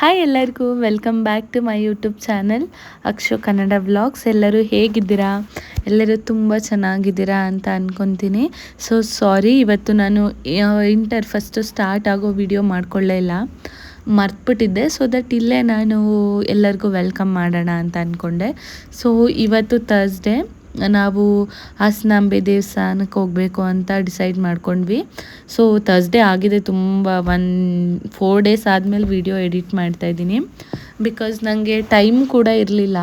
Hi ಎಲ್ಲರಿಗೂ welcome back to my YouTube channel Aksho Kannada vlogs ಎಲ್ಲರೂ ಹೇಗಿದ್ದೀರಾ? ಎಲ್ಲರೂ ತುಂಬ ಚೆನ್ನಾಗಿದ್ದೀರಾ ಅಂತ ಅಂದ್ಕೊತೀನಿ ಸೊ ಸಾರಿ ಇವತ್ತು ನಾನು ಇಂಟರ್ ಫಸ್ಟು ಸ್ಟಾರ್ಟ್ ಆಗೋ ವಿಡಿಯೋ ಮಾಡ್ಕೊಳ್ಳೇ ಇಲ್ಲ. ಮರ್ತ್ಬಿಟ್ಟಿದ್ದೆ. ಸೊ ದಟ್ ಇಲ್ಲೇ ನಾನು ಎಲ್ಲರಿಗೂ ವೆಲ್ಕಮ್ ಮಾಡೋಣ ಅಂತ ಅಂದ್ಕೊಂಡೆ ಸೊ ಇವತ್ತು ತರ್ಸ್ಡೇ ನಾವು ಹಾಸನಾಂಬೆ ದೇವಸ್ಥಾನಕ್ಕೆ ಹೋಗಬೇಕು ಅಂತ ಡಿಸೈಡ್ ಮಾಡ್ಕೊಂಡ್ವಿ. ಸೊ ಥರ್ಸ್ಡೇ ಆಗಿದೆ ತುಂಬ ಒನ್ ಫೋರ್ ಡೇಸ್ ಆದಮೇಲೆ ವಿಡಿಯೋ ಎಡಿಟ್ ಮಾಡ್ತಾಯಿದ್ದೀನಿ ಬಿಕಾಸ್ ನನಗೆ ಟೈಮ್ ಕೂಡ ಇರಲಿಲ್ಲ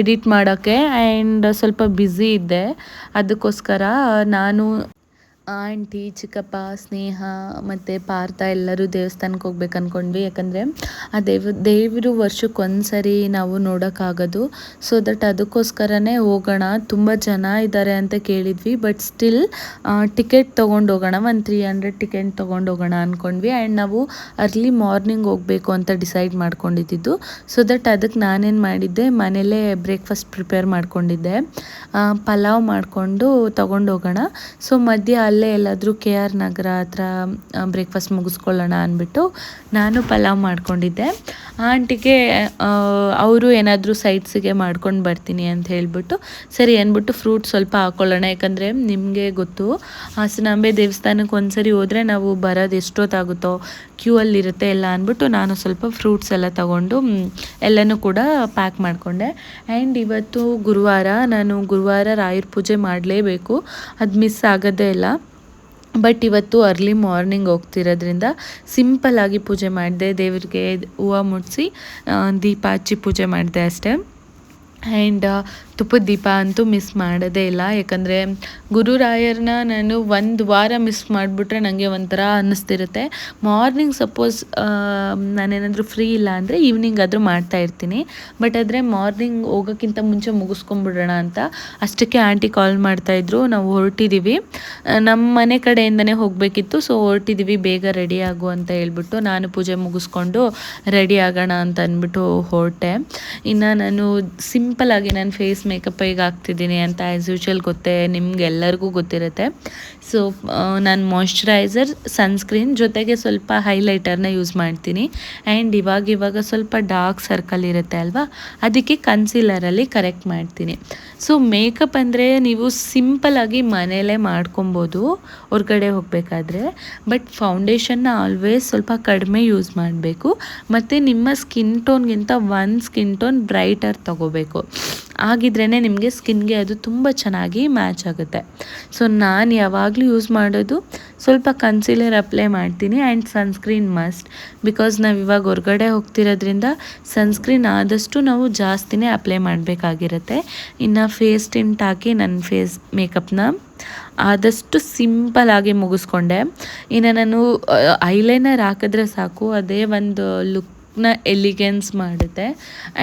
ಎಡಿಟ್ ಮಾಡೋಕ್ಕೆ ಆ್ಯಂಡ್ ಸ್ವಲ್ಪ ಬ್ಯುಸಿ ಇದ್ದೆ. ಅದಕ್ಕೋಸ್ಕರ ನಾನು ಆಂಟಿ, ಚಿಕ್ಕಪ್ಪ, ಸ್ನೇಹ ಮತ್ತು ಪಾರ್ಥ ಎಲ್ಲರೂ ದೇವಸ್ಥಾನಕ್ಕೆ ಹೋಗ್ಬೇಕು ಅಂದ್ಕೊಂಡ್ವಿ ಯಾಕಂದರೆ ಆ ದೇವ, ದೇವರು ವರ್ಷಕ್ಕೊಂದ್ಸರಿ ನಾವು ನೋಡೋಕ್ಕಾಗೋದು. ಸೊ ದಟ್ ಅದಕ್ಕೋಸ್ಕರನೇ ಹೋಗೋಣ. ತುಂಬ ಜನ ಇದ್ದಾರೆ ಅಂತ ಕೇಳಿದ್ವಿ. ಬಟ್ ಸ್ಟಿಲ್ ಟಿಕೆಟ್ ತೊಗೊಂಡು ಹೋಗೋಣ. ಒಂದು ತ್ರೀ ಹಂಡ್ರೆಡ್ ಟಿಕೆಟ್ ತೊಗೊಂಡು ಹೋಗೋಣ ಅಂದ್ಕೊಂಡ್ವಿ ಆ್ಯಂಡ್ ನಾವು ಅರ್ಲಿ ಮಾರ್ನಿಂಗ್ ಹೋಗಬೇಕು ಅಂತ ಡಿಸೈಡ್ ಮಾಡ್ಕೊಂಡಿದ್ದು ಸೊ ದಟ್ ಅದಕ್ಕೆ ನಾನೇನು ಮಾಡಿದ್ದೆ, ಮನೇಲೇ ಬ್ರೇಕ್ಫಾಸ್ಟ್ ಪ್ರಿಪೇರ್ ಮಾಡ್ಕೊಂಡಿದ್ದೆ. ಪಲಾವ್ ಮಾಡಿಕೊಂಡು ತೊಗೊಂಡು ಹೋಗೋಣ. ಸೊ ಮಧ್ಯ ಅಲ್ಲೇ ಎಲ್ಲಾದರೂ ಕೆ ಆರ್ ನಗರ ಹತ್ರ ಬ್ರೇಕ್ಫಾಸ್ಟ್ ಮುಗಿಸ್ಕೊಳ್ಳೋಣ ಅಂದ್ಬಿಟ್ಟು ನಾನು ಪಲಾವ್ ಮಾಡ್ಕೊಂಡಿದ್ದೆ. ಆಂಟಿಗೆ ಅವರು ಏನಾದರೂ ಸೈಡ್ಸಿಗೆ ಮಾಡ್ಕೊಂಡು ಬರ್ತೀನಿ ಅಂತ ಹೇಳಿಬಿಟ್ಟು, ಸರಿ ಅಂದ್ಬಿಟ್ಟು ಫ್ರೂಟ್ ಸ್ವಲ್ಪ ಹಾಕ್ಕೊಳ್ಳೋಣ ಯಾಕಂದರೆ ನಿಮಗೆ ಗೊತ್ತು, ಹಾಸನಾಂಬೆ ದೇವಸ್ಥಾನಕ್ಕೆ ಒಂದ್ಸರಿ ಹೋದರೆ ನಾವು ಬರೋದು ಎಷ್ಟೊತ್ತಾಗುತ್ತೋ ಕ್ಯೂ ಅಲ್ಲಿರುತ್ತೆ ಎಲ್ಲ ಅಂದ್ಬಿಟ್ಟು ನಾನು ಸ್ವಲ್ಪ ಫ್ರೂಟ್ಸ್ ಎಲ್ಲ ತಗೊಂಡು ಎಲ್ಲನೂ ಕೂಡ ಪ್ಯಾಕ್ ಮಾಡಿಕೊಂಡೆ. ಆ್ಯಂಡ್ ಇವತ್ತು ಗುರುವಾರ ನಾನು ಗುರುವಾರ ರಾಯರ ಪೂಜೆ ಮಾಡಲೇಬೇಕು. ಅದು ಮಿಸ್ ಆಗೋದೇ ಇಲ್ಲ. ಬಟ್ ಇವತ್ತು ಅರ್ಲಿ ಮಾರ್ನಿಂಗ್ ಹೋಗ್ತಿರೋದ್ರಿಂದ ಸಿಂಪಲ್ಲಾಗಿ ಪೂಜೆ ಮಾಡಿದೆ, ದೇವರಿಗೆ ಹೂವು ಮುಡಿಸಿ ದೀಪ ಹಚ್ಚಿ ಪೂಜೆ ಮಾಡಿದೆ ಅಷ್ಟೇ. ಆ್ಯಂಡ್ ತುಪ್ಪದ ದೀಪ ಅಂತೂ ಮಿಸ್ ಮಾಡೋದೇ ಇಲ್ಲ. ಯಾಕಂದರೆ ಗುರುರಾಯರನ್ನ ನಾನು ಒಂದು ವಾರ ಮಿಸ್ ಮಾಡಿಬಿಟ್ರೆ ನನಗೆ ಒಂಥರ ಅನ್ನಿಸ್ತಿರುತ್ತೆ. ಮಾರ್ನಿಂಗ್ ಸಪೋಸ್ ನಾನೇನಾದರೂ ಫ್ರೀ ಇಲ್ಲ ಅಂದರೆ ಈವ್ನಿಂಗ್ ಆದರೂ ಮಾಡ್ತಾ ಇರ್ತೀನಿ. ಬಟ್ ಆದರೆ ಮಾರ್ನಿಂಗ್ ಹೋಗೋಕ್ಕಿಂತ ಮುಂಚೆ ಮುಗಿಸ್ಕೊಂಬಿಡೋಣ ಅಂತ ಅಷ್ಟಕ್ಕೆ ಆಂಟಿ ಕಾಲ್ ಮಾಡ್ತಾಯಿದ್ರು ನಾವು ಹೊರಟಿದ್ದೀವಿ ನಮ್ಮ ಮನೆ ಕಡೆಯಿಂದನೇ ಹೋಗಬೇಕಿತ್ತು. ಸೊ ಹೊರಟಿದ್ದೀವಿ ಬೇಗ ರೆಡಿ ಆಗು ಅಂತ ಹೇಳ್ಬಿಟ್ಟು ನಾನು ಪೂಜೆ ಮುಗಿಸ್ಕೊಂಡು ರೆಡಿ ಆಗೋಣ ಅಂತ ಅಂದ್ಬಿಟ್ಟು ಹೊರಟೆ. ಇನ್ನು ನಾನು ಸಿಂಪಲ್ ಆಗಿ ನಾನು ಫೇಸ್ ಮೇಕಪ್ ಈಗ ಹಾಕ್ತಿದ್ದೀನಿ ಅಂತ ಆ್ಯಸ್ ಯೂಶ್ವಲ್ ಗೊತ್ತೇ, ನಿಮ್ಗೆಲ್ಲರಿಗೂ ಗೊತ್ತಿರುತ್ತೆ. ಸೊ ನಾನು ಮಾಯ್ಶ್ಚರೈಸರ್ ಸನ್ಸ್ಕ್ರೀನ್ ಜೊತೆಗೆ ಸ್ವಲ್ಪ ಹೈಲೈಟರ್ನ ಯೂಸ್ ಮಾಡ್ತೀನಿ. ಆ್ಯಂಡ್ ಇವಾಗ ಇವಾಗ ಸ್ವಲ್ಪ ಡಾರ್ಕ್ ಸರ್ಕಲ್ ಇರುತ್ತೆ ಅಲ್ವಾ? ಅದಕ್ಕೆ ಕನ್ಸೀಲರಲ್ಲಿ ಕರೆಕ್ಟ್ ಮಾಡ್ತೀನಿ. ಸೊ ಮೇಕಪ್ ಅಂದರೆ ನೀವು ಸಿಂಪಲಾಗಿ ಮನೆಯಲ್ಲೇ ಮಾಡ್ಕೊಬೋದು, ಹೊರಗಡೆ ಹೋಗಬೇಕಾದ್ರೆ. ಬಟ್ ಫೌಂಡೇಶನ್ನ ಆಲ್ವೇಸ್ ಸ್ವಲ್ಪ ಕಡಿಮೆ ಯೂಸ್ ಮಾಡಬೇಕು. ಮತ್ತು ನಿಮ್ಮ ಸ್ಕಿನ್ ಟೋನ್ಗಿಂತ ಒನ್ ಸ್ಕಿನ್ ಟೋನ್ ಬ್ರೈಟರ್ ತೊಗೋಬೇಕು. ಆಗಿದ್ರೇ ನಿಮಗೆ ಸ್ಕಿನ್ಗೆ ಅದು ತುಂಬ ಚೆನ್ನಾಗಿ ಮ್ಯಾಚ್ ಆಗುತ್ತೆ. ಸೊ ನಾನು ಯಾವಾಗಲೂ ಯೂಸ್ ಮಾಡೋದು ಸ್ವಲ್ಪ ಕನ್ಸೀಲರ್ ಅಪ್ಲೈ ಮಾಡ್ತೀನಿ ಆ್ಯಂಡ್ ಸನ್ಸ್ಕ್ರೀನ್ ಮಸ್ಟ್ ಬಿಕಾಸ್ ನಾವು ಇವಾಗ ಹೊರಗಡೆ ಹೋಗ್ತಿರೋದ್ರಿಂದ ಸನ್ಸ್ಕ್ರೀನ್ ಆದಷ್ಟು ನಾವು ಜಾಸ್ತಿನೇ ಅಪ್ಲೈ ಮಾಡಬೇಕಾಗಿರುತ್ತೆ. ಇನ್ನು ಫೇಸ್ ಟಿಂಟ್ ಹಾಕಿ ನನ್ನ ಫೇಸ್ ಮೇಕಪ್ನ ಆದಷ್ಟು ಸಿಂಪಲಾಗಿ ಮುಗಿಸ್ಕೊಂಡೆ. ಇನ್ನು ನಾನು ಐಲೈನರ್ ಹಾಕಿದ್ರೆ ಸಾಕು, ಅದೇ ಒಂದು ಲುಕ್ ನ ಎಲಿಗೆನ್ಸ್ ಮಾಡುತ್ತೆ.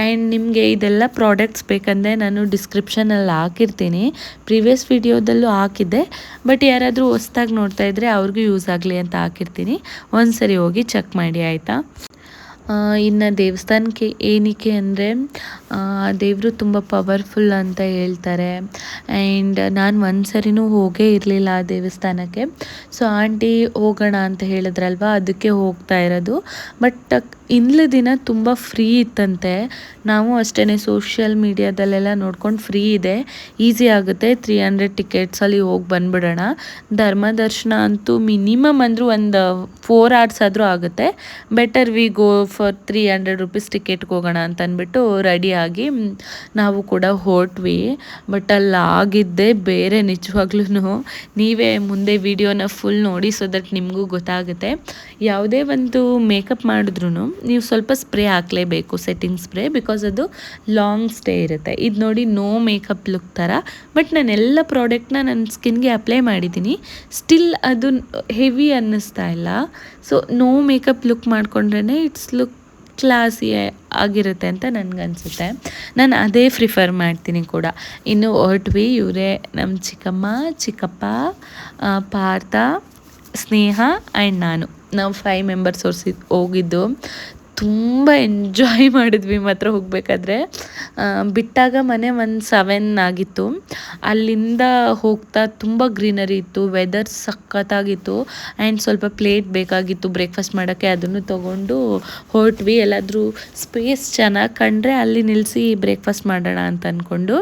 ಆ್ಯಂಡ್ ನಿಮಗೆ ಇದೆಲ್ಲ ಪ್ರಾಡಕ್ಟ್ಸ್ ಬೇಕಂದರೆ ನಾನು ಡಿಸ್ಕ್ರಿಪ್ಷನಲ್ಲಿ ಹಾಕಿರ್ತೀನಿ. ಪ್ರೀವಿಯಸ್ ವಿಡಿಯೋದಲ್ಲೂ ಹಾಕಿದ್ದೆ. ಬಟ್ ಯಾರಾದರೂ ಹೊಸ್ದಾಗಿ ನೋಡ್ತಾ ಇದ್ದರೆ ಅವ್ರಿಗೂ ಯೂಸ್ ಆಗಲಿ ಅಂತ ಹಾಕಿರ್ತೀನಿ. ಒಂದು ಸರಿ ಹೋಗಿ ಚೆಕ್ ಮಾಡಿ, ಆಯಿತಾ? ಇನ್ನು ದೇವಸ್ಥಾನಕ್ಕೆ ಏನಕ್ಕೆ ಅಂದರೆ ದೇವರು ತುಂಬ ಪವರ್ಫುಲ್ ಅಂತ ಹೇಳ್ತಾರೆ. ಆ್ಯಂಡ್ ನಾನು ಒಂದು ಸರಿನೂ ಹೋಗೇ ಇರಲಿಲ್ಲ ಆ ದೇವಸ್ಥಾನಕ್ಕೆ. ಸೊ ಆಂಟಿ ಹೋಗೋಣ ಅಂತ ಹೇಳಿದ್ರಲ್ವ, ಅದಕ್ಕೆ ಹೋಗ್ತಾ ಇರೋದು. ಬಟ್ ಇಂದ್ಲ ದಿನ ತುಂಬ ಫ್ರೀ ಇತ್ತಂತೆ. ನಾವು ಅಷ್ಟೇ ಸೋಷಿಯಲ್ ಮೀಡಿಯಾದಲ್ಲೆಲ್ಲ ನೋಡ್ಕೊಂಡು ಫ್ರೀ ಇದೆ. ಈಸಿ ಆಗುತ್ತೆ ತ್ರೀ ಹಂಡ್ರೆಡ್ ಟಿಕೆಟ್ಸಲ್ಲಿ ಹೋಗಿ ಬಂದುಬಿಡೋಣ. ಧರ್ಮ ದರ್ಶನ ಅಂತೂ ಮಿನಿಮಮ್ ಅಂದರೂ ಒಂದು ಫೋರ್ ಅವರ್ಸ್ ಆದರೂ ಆಗುತ್ತೆ. Better we go for three hundred rupees ಟಿಕೆಟ್ಗೆ ಹೋಗೋಣ ಅಂತಂದ್ಬಿಟ್ಟು ರೆಡಿಯಾಗಿ ನಾವು ಕೂಡ ಹೊರಟ್ವಿ. ಬಟ್ ಅಲ್ಲಿ ಆಗಿದ್ದೆ ಬೇರೆ ನಿಜವಾಗ್ಲೂ ನೀವೇ ಮುಂದೆ ವಿಡಿಯೋನ ಫುಲ್ ನೋಡಿ ಸೊ ದಟ್ ನಿಮಗೂ ಗೊತ್ತಾಗುತ್ತೆ. ಯಾವುದೇ ಒಂದು ಮೇಕಪ್ ಮಾಡಿದ್ರೂ ನೀವು ಸ್ವಲ್ಪ ಸ್ಪ್ರೇ ಹಾಕಲೇಬೇಕು ಸೆಟ್ಟಿಂಗ್ ಸ್ಪ್ರೇ ಬಿಕಾಸ್ ಅದು ಲಾಂಗ್ ಸ್ಟೇ ಇರುತ್ತೆ. ಇದು ನೋಡಿ ನೋ ಮೇಕಪ್ ಲುಕ್ ಥರ. ಬಟ್ ನಾನು ಎಲ್ಲ ಪ್ರಾಡಕ್ಟ್ನ ನನ್ನ ಸ್ಕಿನ್ಗೆ ಅಪ್ಲೈ ಮಾಡಿದ್ದೀನಿ. ಸ್ಟಿಲ್ ಅದು ಹೆವಿ ಅನ್ನಿಸ್ತಾ ಇಲ್ಲ. ಸೊ ನೋ ಮೇಕಪ್ ಲುಕ್ ಮಾಡಿಕೊಂಡ್ರೇ ಇಟ್ಸ್ ಲುಕ್ ಕ್ಲಾಸಿ ಆಗಿರುತ್ತೆ ಅಂತ ನನಗನ್ಸುತ್ತೆ. ನಾನು ಅದೇ ಪ್ರಿಫರ್ ಮಾಡ್ತೀನಿ ಕೂಡ. ಇನ್ನು ಹೊರಟ್ವಿ ಇವರೇ ನಮ್ಮ ಚಿಕ್ಕಮ್ಮ, ಚಿಕ್ಕಪ್ಪ ಪಾರ್ಥ, ಸ್ನೇಹ ಆ್ಯಂಡ್ ನಾನು. ನಾವು ಫೈವ್ ಮೆಂಬರ್ಸ್ ಹೋಗಿದ್ದು. ತುಂಬ ಎಂಜಾಯ್ ಮಾಡಿದ್ವಿ ಮಾತ್ರ ಹೋಗಬೇಕಾದ್ರೆ. ಬಿಟ್ಟಾಗ ಮನೆ ಒಂದು ಸೆವೆನ್ ಆಗಿತ್ತು. ಅಲ್ಲಿಂದ ಹೋಗ್ತಾ ತುಂಬ ಗ್ರೀನರಿ ಇತ್ತು ವೆದರ್ ಸಖತ್ತಾಗಿತ್ತು. ಆ್ಯಂಡ್ ಸ್ವಲ್ಪ ಪ್ಲೇಟ್ ಬೇಕಾಗಿತ್ತು ಬ್ರೇಕ್ಫಾಸ್ಟ್ ಮಾಡೋಕ್ಕೆ ಅದನ್ನು ತೊಗೊಂಡು ಹೊರಟ್ವಿ. ಎಲ್ಲಾದರೂ ಸ್ಪೇಸ್ ಚೆನ್ನಾಗಿ ಕಂಡ್ರೆ ಅಲ್ಲಿ ನಿಲ್ಲಿಸಿ ಬ್ರೇಕ್ಫಾಸ್ಟ್ ಮಾಡೋಣ ಅಂತ ಅಂದ್ಕೊಂಡು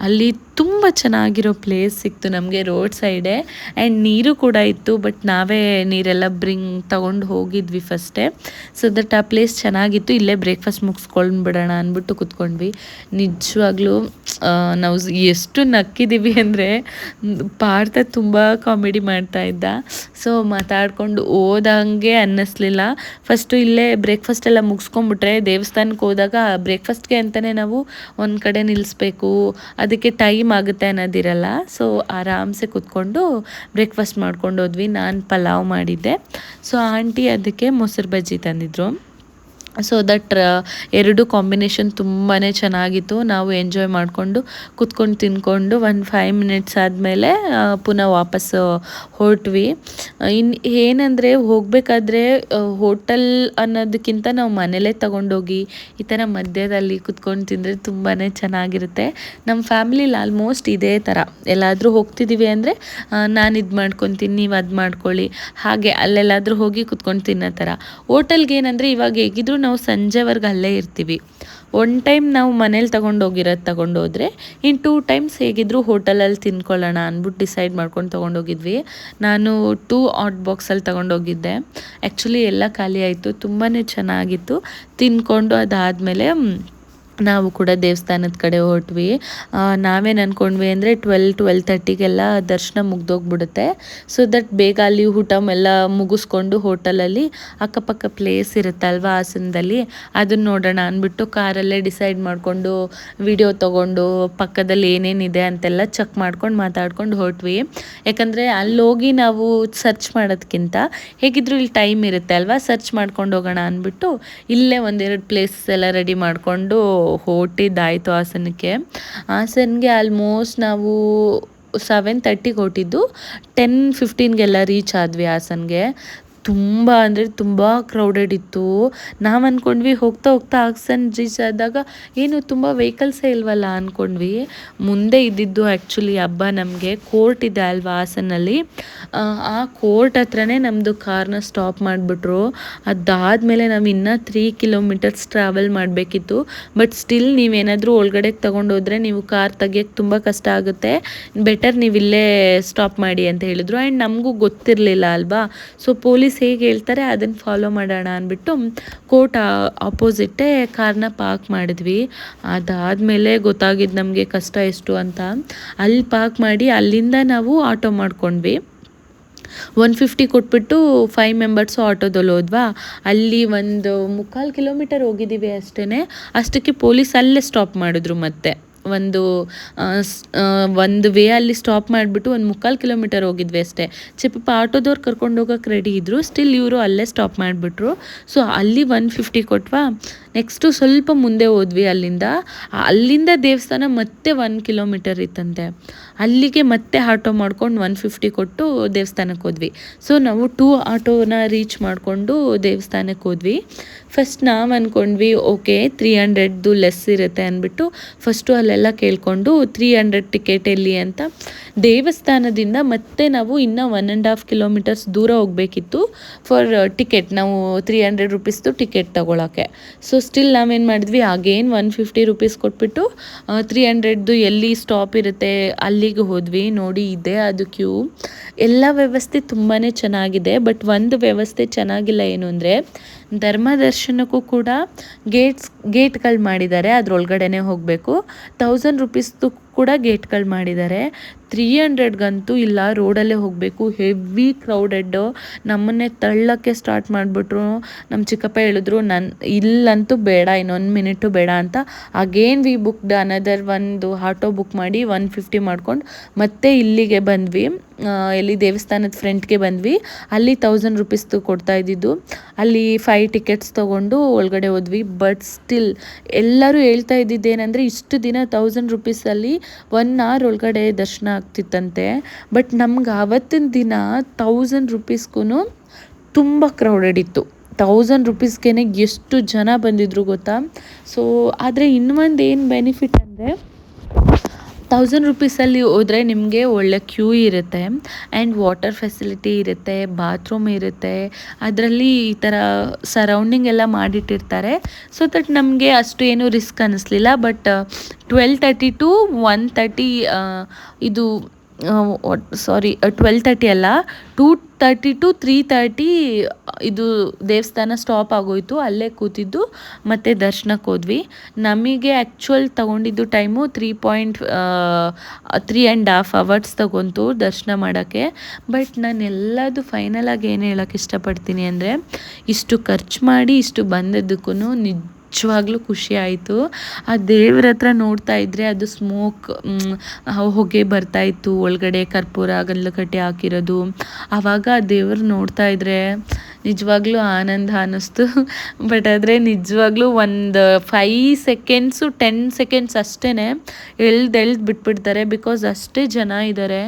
ಅಲ್ಲಿ ತುಂಬ ಚೆನ್ನಾಗಿರೋ ಪ್ಲೇಸ್ ಸಿಕ್ತು ನಮಗೆ ರೋಡ್ ಸೈಡೆ ಆ್ಯಂಡ್ ನೀರು ಕೂಡ ಇತ್ತು ಬಟ್ ನಾವೇ ನೀರೆಲ್ಲ ಬ್ರಿಂಗ್ ತಗೊಂಡು ಹೋಗಿದ್ವಿ ಫಸ್ಟೇ ಸೊ ದಟ್ ಆ ಪ್ಲೇಸ್ ಚೆನ್ನಾಗಿತ್ತು, ಇಲ್ಲೇ ಬ್ರೇಕ್ಫಾಸ್ಟ್ ಮುಗಿಸ್ಕೊಂಡು ಬಿಡೋಣ ಅಂದ್ಬಿಟ್ಟು ಕುತ್ಕೊಂಡ್ವಿ. ನಿಜವಾಗ್ಲೂ ನಾವು ಎಷ್ಟು ನಕ್ಕಿದ್ದೀವಿ ಅಂದರೆ, ಪಾರ್ಥ ತುಂಬ ಕಾಮಿಡಿ ಮಾಡ್ತಾ ಇದ್ದ. ಸೊ ಮಾತಾಡ್ಕೊಂಡು ಓದಂಗೆ ಅನ್ನಿಸ್ಲಿಲ್ಲ. ಫಸ್ಟು ಇಲ್ಲೇ ಬ್ರೇಕ್ಫಾಸ್ಟ್ ಎಲ್ಲ ಮುಗಿಸ್ಕೊಂಡ್ಬಿಟ್ರೆ ದೇವಸ್ಥಾನಕ್ಕೆ ಹೋದಾಗ ಬ್ರೇಕ್ಫಾಸ್ಟ್ಗೆ ಅಂತಲೇ ನಾವು ಒಂದು ಕಡೆ ನಿಲ್ಲಿಸ್ಬೇಕು ಅದಕ್ಕೆ ಟೈಮ್ ಆಗುತ್ತೆ ಅನ್ನೋದಿರಲ್ಲ. ಸೊ ಆರಾಮ್ಸೆ ಕುತ್ಕೊಂಡು ಬ್ರೇಕ್ಫಾಸ್ಟ್ ಮಾಡ್ಕೊಂಡು ಹೋದ್ವಿ. ನಾನು ಪಲಾವ್ ಮಾಡಿದ್ದೆ. ಸೊ ಆಂಟಿ ಅದಕ್ಕೆ ಮೊಸರು ಬಜ್ಜಿ ತಂದಿದ್ರು. ಸೊ ದಟ್ ಎರಡು ಕಾಂಬಿನೇಷನ್ ತುಂಬಾ ಚೆನ್ನಾಗಿತ್ತು. ನಾವು ಎಂಜಾಯ್ ಮಾಡಿಕೊಂಡು, ಕುತ್ಕೊಂಡು, ತಿನ್ಕೊಂಡು ಒಂದು ಫೈವ್ ಮಿನಿಟ್ಸ್ ಆದಮೇಲೆ ಪುನಃ ವಾಪಸ್ಸು ಹೊರಟ್ವಿ. ಇನ್ನು ಏನಂದರೆ ಹೋಗಬೇಕಾದ್ರೆ ಹೋಟೆಲ್ ಅನ್ನೋದಕ್ಕಿಂತ ನಾವು ಮನೇಲೇ ತಗೊಂಡೋಗಿ, ಈ ಥರ ಮಧ್ಯದಲ್ಲಿ ಕುತ್ಕೊಂಡು ತಿಂದರೆ ತುಂಬಾ ಚೆನ್ನಾಗಿರುತ್ತೆ. ನಮ್ಮ ಫ್ಯಾಮಿಲಿಲಿ ಆಲ್ಮೋಸ್ಟ್ ಇದೇ ಥರ ಎಲ್ಲಾದರೂ ಹೋಗ್ತಿದ್ದೀವಿ ಅಂದರೆ ನಾನು ಇದು ಮಾಡ್ಕೊತೀನಿ, ನೀವು ಅದು ಮಾಡ್ಕೊಳ್ಳಿ. ಹಾಗೆ ಅಲ್ಲೆಲ್ಲಾದರೂ ಹೋಗಿ ಕುತ್ಕೊಂಡು ತಿನ್ನೋ ಥರ ಹೋಟೆಲ್ಗೆ ಏನಂದರೆ ಇವಾಗ ಹೇಗಿದ್ರು ನಾವು ಸಂಜೆವರೆಗೆ ಅಲ್ಲೇ ಇರ್ತೀವಿ. ಒನ್ ಟೈಮ್ ನಾವು ಮನೇಲಿ ತೊಗೊಂಡೋಗಿರೋದು ತೊಗೊಂಡೋದ್ರೆ ಇನ್ನು ಟೂ ಟೈಮ್ಸ್ ಹೇಗಿದ್ರು ಹೋಟೆಲಲ್ಲಿ ತಿನ್ಕೊಳ್ಳೋಣ ಅಂದ್ಬಿಟ್ಟು ಡಿಸೈಡ್ ಮಾಡ್ಕೊಂಡು ತೊಗೊಂಡೋಗಿದ್ವಿ. ನಾನು ಟೂ ಆಟ್ ಬಾಕ್ಸಲ್ಲಿ ತೊಗೊಂಡೋಗಿದ್ದೆ. ಆ್ಯಕ್ಚುಲಿ ಎಲ್ಲ ಖಾಲಿ ಆಯಿತು ತುಂಬಾ ಚೆನ್ನಾಗಿತ್ತು. ತಿನ್ಕೊಂಡು ಅದಾದಮೇಲೆ ನಾವು ಕೂಡ ದೇವಸ್ಥಾನದ ಕಡೆ ಹೊರಟ್ವಿ. ನಾವೇನು ಅಂದ್ಕೊಂಡ್ವಿ ಅಂದರೆ ಟ್ವೆಲ್ ಟ್ವೆಲ್ ತರ್ಟಿಗೆಲ್ಲ ದರ್ಶನ ಮುಗ್ದೋಗ್ಬಿಡುತ್ತೆ. ಸೊ ದಟ್ ಬೇಗ ಅಲ್ಲಿ ಊಟ ಎಲ್ಲ ಮುಗಿಸ್ಕೊಂಡು ಹೋಟೆಲಲ್ಲಿ ಅಕ್ಕಪಕ್ಕ ಪ್ಲೇಸ್ ಇರುತ್ತಲ್ವ ಹಾಸನದಲ್ಲಿ. ಅದನ್ನ ನೋಡೋಣ ಅಂದ್ಬಿಟ್ಟು ಕಾರಲ್ಲೇ ಡಿಸೈಡ್ ಮಾಡಿಕೊಂಡು ವಿಡಿಯೋ ತೊಗೊಂಡು ಪಕ್ಕದಲ್ಲಿ ಏನೇನಿದೆ ಅಂತೆಲ್ಲ ಚೆಕ್ ಮಾಡ್ಕೊಂಡು ಮಾತಾಡ್ಕೊಂಡು ಹೊರಟ್ವಿ. ಯಾಕಂದರೆ ಹೋಗಿ ನಾವು ಸರ್ಚ್ ಮಾಡೋದಕ್ಕಿಂತ ಹೇಗಿದ್ರು ಇಲ್ಲಿ ಟೈಮ್ ಇರುತ್ತೆ ಅಲ್ವಾ? ಸರ್ಚ್ ಮಾಡ್ಕೊಂಡು ಹೋಗೋಣ ಅಂದ್ಬಿಟ್ಟು ಇಲ್ಲೇ ಒಂದೆರಡು ಪ್ಲೇಸಸ್ ಎಲ್ಲ ರೆಡಿ ಮಾಡಿಕೊಂಡು ಹೊರಟಿದ್ದಾಯಿತು ಹಾಸನಕ್ಕೆ. ಹಾಸನ್ಗೆ ಆಲ್ಮೋಸ್ಟ್ ನಾವು ಸೆವೆನ್ ತರ್ಟಿಗೆ ಹೊರಟಿದ್ದು ಟೆನ್ ಫಿಫ್ಟೀನ್ಗೆಲ್ಲ ರೀಚ್ ಆದ್ವಿ ಹಾಸನ್ಗೆ. ತುಂಬ ಅಂದರೆ ತುಂಬ ಕ್ರೌಡೆಡ್ ಇತ್ತು. ನಾವು ಅಂದ್ಕೊಂಡ್ವಿ ಹೋಗ್ತಾ ಹೋಗ್ತಾ ಹಾಸನ್ ರೀಚ್ ಆದಾಗ ಏನು ತುಂಬ ವೆಹಿಕಲ್ಸೇ ಇಲ್ವಲ್ಲ ಅಂದ್ಕೊಂಡ್ವಿ ಮುಂದೆ ಇದ್ದಿದ್ದು ಆ್ಯಕ್ಚುಲಿ ಹಬ್ಬ ನಮಗೆ ಕೋರ್ಟ್ ಇದೆ ಅಲ್ವಾ ಹಾಸನಲ್ಲಿ. ಆ ಕೋರ್ಟ್ ಹತ್ರನೇ ನಮ್ಮದು ಕಾರ್ನ ಸ್ಟಾಪ್ ಮಾಡಿಬಿಟ್ರು. ಅದಾದಮೇಲೆ ನಾವು ಇನ್ನೂ ತ್ರೀ ಕಿಲೋಮೀಟರ್ಸ್ ಟ್ರಾವೆಲ್ ಮಾಡಬೇಕಿತ್ತು. ಬಟ್ ಸ್ಟಿಲ್ ನೀವೇನಾದರೂ ಒಳಗಡೆ ತೊಗೊಂಡೋದ್ರೆ ನೀವು ಕಾರ್ ತೆಗಿಯೋಕ್ಕೆ ತುಂಬ ಕಷ್ಟ ಆಗುತ್ತೆ. ಬೆಟರ್ ನೀವು ಇಲ್ಲೇ ಸ್ಟಾಪ್ ಮಾಡಿ ಅಂತ ಹೇಳಿದ್ರು. ಆ್ಯಂಡ್ ನಮಗೂ ಗೊತ್ತಿರಲಿಲ್ಲ ಅಲ್ವಾ? ಸೊ ಪೊಲೀಸ್ ಹೇಗೆ ಹೇಳ್ತಾರೆ ಅದನ್ನು ಫಾಲೋ ಮಾಡೋಣ ಅಂದ್ಬಿಟ್ಟು ಕೋರ್ಟ್ ಆಪೋಸಿಟ್ಟೇ ಕಾರ್ನ ಪಾರ್ಕ್ ಮಾಡಿದ್ವಿ. ಅದಾದಮೇಲೆ ಗೊತ್ತಾಗಿದ್ದು ನಮಗೆ ಕಷ್ಟ ಎಷ್ಟು ಅಂತ. ಅಲ್ಲಿ ಪಾರ್ಕ್ ಮಾಡಿ ಅಲ್ಲಿಂದ ನಾವು ಆಟೋ ಮಾಡ್ಕೊಂಡ್ವಿ. ಒನ್ ಫಿಫ್ಟಿ ಕೊಟ್ಬಿಟ್ಟು ಫೈವ್ ಮೆಂಬರ್ಸು ಆಟೋದಲ್ಲಿ ಹೋದ್ವಾ. ಅಲ್ಲಿ ಒಂದು ಮುಕ್ಕಾಲು ಕಿಲೋಮೀಟರ್ ಹೋಗಿದ್ದೀವಿ ಅಷ್ಟೇ ಅಷ್ಟಕ್ಕೆ ಪೊಲೀಸ್ ಅಲ್ಲೇ ಸ್ಟಾಪ್ ಮಾಡಿದ್ರು ಮತ್ತೆ. ಒಂದು ಒಂದು ವೇ ಅಲ್ಲಿ ಸ್ಟಾಪ್ ಮಾಡಿಬಿಟ್ಟು ಒಂದು ಮುಕ್ಕಾಲು ಕಿಲೋಮೀಟರ್ ಹೋಗಿದ್ವಿ ಅಷ್ಟೇ. ಚಿಪ್ಪಪ್ಪ ಆಟೋದವ್ರು ಕರ್ಕೊಂಡು ಹೋಗೋಕೆ ರೆಡಿ ಇದ್ದರು ಸ್ಟಿಲ್ ಇವರು ಅಲ್ಲೇ ಸ್ಟಾಪ್ ಮಾಡಿಬಿಟ್ರು. ಸೊ ಅಲ್ಲಿ ಒನ್ ಫಿಫ್ಟಿ ಕೊಟ್ವಾ? ನೆಕ್ಸ್ಟು ಸ್ವಲ್ಪ ಮುಂದೆ ಹೋದ್ವಿ ಅಲ್ಲಿಂದ. ಅಲ್ಲಿಂದ ದೇವಸ್ಥಾನ ಮತ್ತೆ ಒನ್ ಕಿಲೋಮೀಟರ್ ಇತ್ತಂತೆ. ಅಲ್ಲಿಗೆ ಮತ್ತೆ ಆಟೋ ಮಾಡ್ಕೊಂಡು ಒನ್ ಫಿಫ್ಟಿ ಕೊಟ್ಟು ದೇವಸ್ಥಾನಕ್ಕೆ ಹೋದ್ವಿ. ಸೊ ನಾವು ಟೂ ಆಟೋನ ರೀಚ್ ಮಾಡಿಕೊಂಡು ದೇವಸ್ಥಾನಕ್ಕೆ ಹೋದ್ವಿ. ಫಸ್ಟ್ ನಾವು ಅಂದ್ಕೊಂಡ್ವಿ ಓಕೆ ತ್ರೀ ಹಂಡ್ರೆಡ್ದು ಲೆಸ್ ಇರುತ್ತೆ ಅಂದ್ಬಿಟ್ಟು ಫಸ್ಟು ಅಲ್ಲೆಲ್ಲ ಕೇಳಿಕೊಂಡು ತ್ರೀ ಹಂಡ್ರೆಡ್ ಟಿಕೆಟ್ ಎಲ್ಲಿ? ಅಂತ ದೇವಸ್ಥಾನದಿಂದ ಮತ್ತೆ ನಾವು ಇನ್ನೂ ಒನ್ ಆ್ಯಂಡ್ ಹಾಫ್ ಕಿಲೋಮೀಟರ್ಸ್ ದೂರ ಹೋಗಬೇಕಿತ್ತು ಫಾರ್ ಟಿಕೆಟ್ ನಾವು ತ್ರೀ ಹಂಡ್ರೆಡ್ ರುಪೀಸ್ದು ಟಿಕೆಟ್ ತೊಗೊಳಕ್ಕೆ. ಸೊ ಸ್ಟಿಲ್ ನಾವೇನು ಮಾಡಿದ್ವಿ ಆಗೇನು ಒನ್ ಫಿಫ್ಟಿ ರುಪೀಸ್ ಕೊಟ್ಬಿಟ್ಟು ತ್ರೀ ಹಂಡ್ರೆಡ್ದು ಎಲ್ಲಿ ಸ್ಟಾಪ್ ಇರುತ್ತೆ, ಅಲ್ಲಿಗೆ ಹೋದ್ವಿ, ನೋಡಿ ಇದೆ ಅದು ಕ್ಯೂ ಎಲ್ಲ ವ್ಯವಸ್ಥೆ ತುಂಬಾ ಚೆನ್ನಾಗಿದೆ ಬಟ್ ಒಂದು ವ್ಯವಸ್ಥೆ ಚೆನ್ನಾಗಿಲ್ಲ ಏನು ಅಂದರೆ ಧರ್ಮದರ್ಶನಕ್ಕೂ ಕೂಡ ಗೇಟ್ಸ್ ಗೇಟ್ಗಳು ಮಾಡಿದ್ದಾರೆ, ಅದ್ರೊಳಗಡೆನೆ ಹೋಗಬೇಕು. ತೌಸಂಡ್ ರುಪೀಸ್ದು ಕೂಡ ಗೇಟ್ಗಳು ಮಾಡಿದ್ದಾರೆ. ತ್ರೀ ಹಂಡ್ರೆಡ್ಗಂತೂ ಇಲ್ಲ, ರೋಡಲ್ಲೇ ಹೋಗಬೇಕು. ಹೆವಿ ಕ್ರೌಡೆಡ್ ನಮ್ಮನ್ನೇ ತಳ್ಳಕ್ಕೆ ಸ್ಟಾರ್ಟ್ ಮಾಡಿಬಿಟ್ರು. ನಮ್ಮ ಚಿಕ್ಕಪ್ಪ ಹೇಳಿದ್ರು ನನ್ನ ಇಲ್ಲಂತೂ ಬೇಡ, ಇನ್ನೊಂದು ಮಿನಿಟು ಬೇಡ ಅಂತ. ಅಗೇನ್ ವಿ ಬುಕ್ಡ್ ಅನದರ್ ಒಂದು ಆಟೋ ಬುಕ್ ಮಾಡಿ ಒನ್ ಫಿಫ್ಟಿ ಮಾಡ್ಕೊಂಡು ಮತ್ತೆ ಇಲ್ಲಿಗೆ ಬಂದ್ವಿ. ಎಲ್ಲಿ ದೇವಸ್ಥಾನದ ಫ್ರಂಟ್ಗೆ ಬಂದ್ವಿ. ಅಲ್ಲಿ ತೌಸಂಡ್ ರುಪೀಸ್ದು ಕೊಡ್ತಾ ಇದ್ದಿದ್ದು. ಅಲ್ಲಿ ಫೈವ್ ಟಿಕೆಟ್ಸ್ ತೊಗೊಂಡು ಒಳಗಡೆ ಹೋದ್ವಿ. ಬಟ್ ಸ್ಟಿಲ್ ಎಲ್ಲರೂ ಹೇಳ್ತಾ ಇದ್ದಿದ್ದೇನೆಂದರೆ ಇಷ್ಟು ದಿನ ತೌಸಂಡ್ ರುಪೀಸಲ್ಲಿ ಒನ್ ಅವರ್ ಒಳಗಡೆ ದರ್ಶನ ಆಗ್ತಿತ್ತಂತೆ. ಬಟ್ ನಮ್ಗೆ ಆವತ್ತಿನ ದಿನ ತೌಸಂಡ್ ರುಪೀಸ್ಗೂ ತುಂಬ ಕ್ರೌಡೆಡ್ ಇತ್ತು. ತೌಸಂಡ್ ರುಪೀಸ್ಗೆ ಎಷ್ಟು ಜನ ಬಂದಿದ್ರು ಗೊತ್ತಾ? ಸೊ ಆದರೆ ಇನ್ನೊಂದು ಏನು ಬೆನಿಫಿಟ್ ಅಂದರೆ ತೌಸಂಡ್ ರುಪೀಸಲ್ಲಿ ಹೋದರೆ ನಿಮಗೆ ಒಳ್ಳೆ ಕ್ಯೂ ಇರುತ್ತೆ ಆ್ಯಂಡ್ ವಾಟರ್ ಫೆಸಿಲಿಟಿ ಇರುತ್ತೆ ಬಾತ್ರೂಮ್ ಇರುತ್ತೆ. ಅದರಲ್ಲಿ ಈ ಥರ ಸರೌಂಡಿಂಗ್ ಎಲ್ಲ ಮಾಡಿಟ್ಟಿರ್ತಾರೆ. ಸೊ ದಟ್ ನಮಗೆ ಅಷ್ಟು ಏನು risk ಅನ್ನಿಸ್ಲಿಲ್ಲ but twelve thirty to one thirty ಇದು ಸಾರಿ ಟ್ವೆಲ್ ತರ್ಟಿ ಅಲ್ಲ two thirty to three thirty ಇದು ದೇವಸ್ಥಾನ ಸ್ಟಾಪ್ ಆಗೋಯಿತು, ಅಲ್ಲೇ ಕೂತಿದ್ದು, ಮತ್ತು ದರ್ಶನಕ್ಕೆ ಹೋದ್ವಿ. ನಮಗೆ ಆ್ಯಕ್ಚುಲ್ ತೊಗೊಂಡಿದ್ದು time three point three and half hours ತಗೊಂತು ದರ್ಶನ ಮಾಡೋಕ್ಕೆ. ಬಟ್ ನಾನು ಎಲ್ಲದು ಫೈನಲಾಗಿ ಏನು ಹೇಳೋಕ್ಕೆ ಇಷ್ಟಪಡ್ತೀನಿ ಅಂದರೆ, ಇಷ್ಟು ಖರ್ಚು ಮಾಡಿ, ಇಷ್ಟು ಬಂದದ್ದಕ್ಕೂ ನಿಜ ನಿಜವಾಗ್ಲೂ ಖುಷಿ ಆಯಿತು. ಆ ದೇವ್ರ ಹತ್ರ ನೋಡ್ತಾ ಇದ್ದರೆ ಅದು ಸ್ಮೋಕ್ ಹೊಗೆ ಬರ್ತಾಯಿತ್ತು ಒಳಗಡೆ ಕರ್ಪೂರ ಗಂಧಕಟ್ಟೆ ಹಾಕಿರೋದು. ಆವಾಗ ಆ ದೇವ್ರು ನೋಡ್ತಾ ಇದ್ದರೆ ನಿಜವಾಗ್ಲೂ ಆನಂದ ಅನ್ನಿಸ್ತು. ಬಟ್ ಆದರೆ ನಿಜವಾಗ್ಲೂ ಒಂದು ಫೈ ಸೆಕೆಂಡ್ಸು ಟೆನ್ ಸೆಕೆಂಡ್ಸ್ ಅಷ್ಟೇ ಎಳ್ದು ಎಳ್ದು ಬಿಟ್ಬಿಡ್ತಾರೆ. ಬಿಕಾಸ್ ಅಷ್ಟೇ ಜನ ಇದ್ದಾರೆ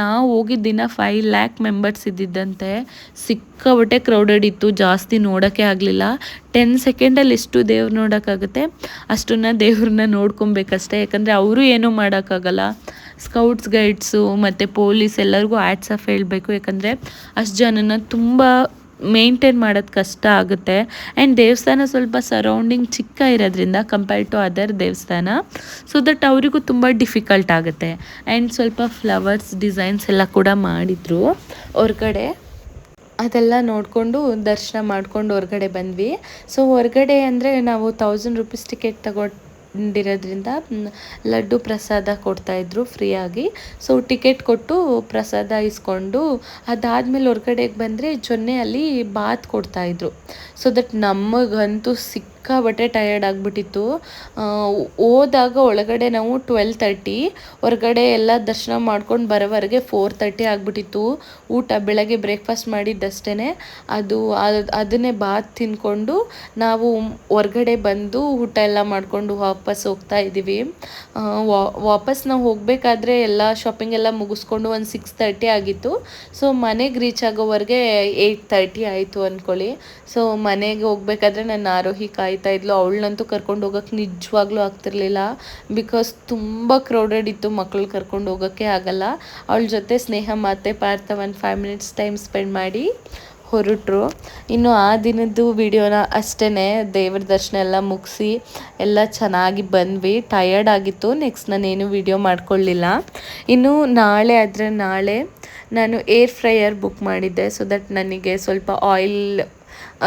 ನಾವು ಹೋಗಿದ್ದ ದಿನ ಫೈ ಲ್ಯಾಕ್ ಮೆಂಬರ್ಸ್ ಇದ್ದಿದ್ದಂತೆ. ಸಿಕ್ಕಾಬಟ್ಟೆ ಕ್ರೌಡೆಡ್ ಇತ್ತು. ಜಾಸ್ತಿ ನೋಡೋಕ್ಕೆ ಆಗಲಿಲ್ಲ. ಟೆನ್ ಸೆಕೆಂಡಲ್ಲಿ ಎಷ್ಟು ದೇವ್ರು ನೋಡೋಕ್ಕಾಗುತ್ತೆ. ಅಷ್ಟನ್ನ ದೇವ್ರನ್ನ ನೋಡ್ಕೊಬೇಕಷ್ಟೇ. ಯಾಕಂದರೆ ಅವರು ಏನೂ ಮಾಡೋಕ್ಕಾಗಲ್ಲ. ಸ್ಕೌಟ್ಸ್ ಗೈಡ್ಸು ಮತ್ತು ಪೊಲೀಸ್ ಎಲ್ಲರಿಗೂ ಆ್ಯಟ್ಸ್ ಆಫ್ ಹೇಳಬೇಕು. ಯಾಕಂದರೆ ಅಷ್ಟು ಜನನ ತುಂಬ ಮೇಂಟೈನ್ ಮಾಡೋದು ಕಷ್ಟ ಆಗುತ್ತೆ. ಆ್ಯಂಡ್ ದೇವಸ್ಥಾನ ಸ್ವಲ್ಪ ಸರೌಂಡಿಂಗ್ ಚಿಕ್ಕ ಇರೋದ್ರಿಂದ ಕಂಪೇರ್ ಟು ಅದರ್ ದೇವಸ್ಥಾನ ಸೊ ದಟ್ ಅವರಿಗೂ ತುಂಬ ಡಿಫಿಕಲ್ಟ್ ಆಗುತ್ತೆ. ಆ್ಯಂಡ್ ಸ್ವಲ್ಪ ಫ್ಲವರ್ಸ್ ಡಿಸೈನ್ಸ್ ಎಲ್ಲ ಕೂಡ ಮಾಡಿದರು. ಹೊರ್ಗಡೆ ಅದೆಲ್ಲ ನೋಡಿಕೊಂಡು ದರ್ಶನ ಮಾಡ್ಕೊಂಡು ಹೊರಗಡೆ ಬಂದ್ವಿ. ಸೊ ಹೊರಗಡೆ ಅಂದರೆ ನಾವು ತೌಸಂಡ್ ರುಪೀಸ್ ಟಿಕೆಟ್ ತಗೊಂಡಿರೋದ್ರಿಂದ ಲಡ್ಡು ಪ್ರಸಾದ ಕೊಡ್ತಾಯಿದ್ರು ಫ್ರೀಯಾಗಿ. ಸೊ ಟಿಕೆಟ್ ಕೊಟ್ಟು ಪ್ರಸಾದ ಇಸ್ಕೊಂಡು ಅದಾದಮೇಲೆ ಹೊರ್ಗಡೆಗೆ ಬಂದರೆ ಜೊನ್ನೆಯಲ್ಲಿ ಬಾತ್ ಕೊಡ್ತಾಯಿದ್ರು ಸೊ ದಟ್ ನಮಗಂತೂ ಸಿಕ್ಕಾಬಟ್ಟೆ ಟಯರ್ಡ್ ಆಗಿಬಿಟ್ಟಿತ್ತು. ಹೋದಾಗ ಒಳಗಡೆ ನಾವು ಟ್ವೆಲ್ ತರ್ಟಿ ಹೊರಗಡೆ ಎಲ್ಲ ದರ್ಶನ ಮಾಡ್ಕೊಂಡು ಬರೋವರೆಗೆ ಫೋರ್ ತರ್ಟಿ ಆಗಿಬಿಟ್ಟಿತ್ತು. ಊಟ, ಬೆಳಗ್ಗೆ ಬ್ರೇಕ್ಫಾಸ್ಟ್ ಮಾಡಿದ್ದಷ್ಟೇ ಅದು ಅದನ್ನೇ ಬಾತ್ ತಿನ್ಕೊಂಡು ನಾವು ಹೊರಗಡೆ ಬಂದು ಊಟ ಎಲ್ಲ ಮಾಡಿಕೊಂಡು ವಾಪಸ್ ಹೋಗ್ತಾ ಇದ್ದೀವಿ. ವಾಪಸ್ ನಾವು ಹೋಗಬೇಕಾದ್ರೆ ಎಲ್ಲ ಶಾಪಿಂಗ್ ಎಲ್ಲ ಮುಗಿಸ್ಕೊಂಡು ಒಂದು ಸಿಕ್ಸ್ ತರ್ಟಿ ಆಗಿತ್ತು. ಸೊ ಮನೆಗೆ ರೀಚ್ ಆಗೋವರೆಗೆ ಏಯ್ಟ್ ತರ್ಟಿ ಆಯಿತು ಅಂದ್ಕೊಳ್ಳಿ ಸೊ ಮನೆಗೆ ಹೋಗ್ಬೇಕಾದ್ರೆ ನನ್ನ ಆರೋಹಿ ಕಾಯ್ತಾ ಇದ್ಲು, ಅವಳನ್ನಂತೂ ಕರ್ಕೊಂಡು ಹೋಗೋಕ್ಕೆ ನಿಜವಾಗ್ಲೂ ಆಗ್ತಿರ್ಲಿಲ್ಲ. ಬಿಕಾಸ್ ತುಂಬ ಕ್ರೌಡೆಡ್ ಇತ್ತು ಮಕ್ಕಳು ಕರ್ಕೊಂಡು ಹೋಗೋಕ್ಕೆ ಆಗಲ್ಲ. ಅವಳ ಜೊತೆ ಸ್ನೇಹ ಮತ್ತೆ ಪಾರ್ಥ ಒಂದು ಫೈವ್ ಮಿನಿಟ್ಸ್ ಟೈಮ್ ಸ್ಪೆಂಡ್ ಮಾಡಿ ಹೊರಟರು. ಇನ್ನು ಆ ದಿನದ್ದು ವಿಡಿಯೋನ ಅಷ್ಟೇ ದೇವ್ರ ದರ್ಶನ ಎಲ್ಲ ಮುಗಿಸಿ ಎಲ್ಲ ಚೆನ್ನಾಗಿ ಬಂದ್ವಿ. ಟಯರ್ಡ್ ಆಗಿತ್ತು ನೆಕ್ಸ್ಟ್ ನಾನೇನು ವಿಡಿಯೋ ಮಾಡ್ಕೊಳ್ಳಿಲ್ಲ. ಇನ್ನು ನಾಳೆ ಆದರೆ ನಾಳೆ ನಾನು ಏರ್ ಫ್ರೈಯರ್ ಬುಕ್ ಮಾಡಿದ್ದೆ ಸೊ ದಟ್ ನನಗೆ ಸ್ವಲ್ಪ ಆಯಿಲ್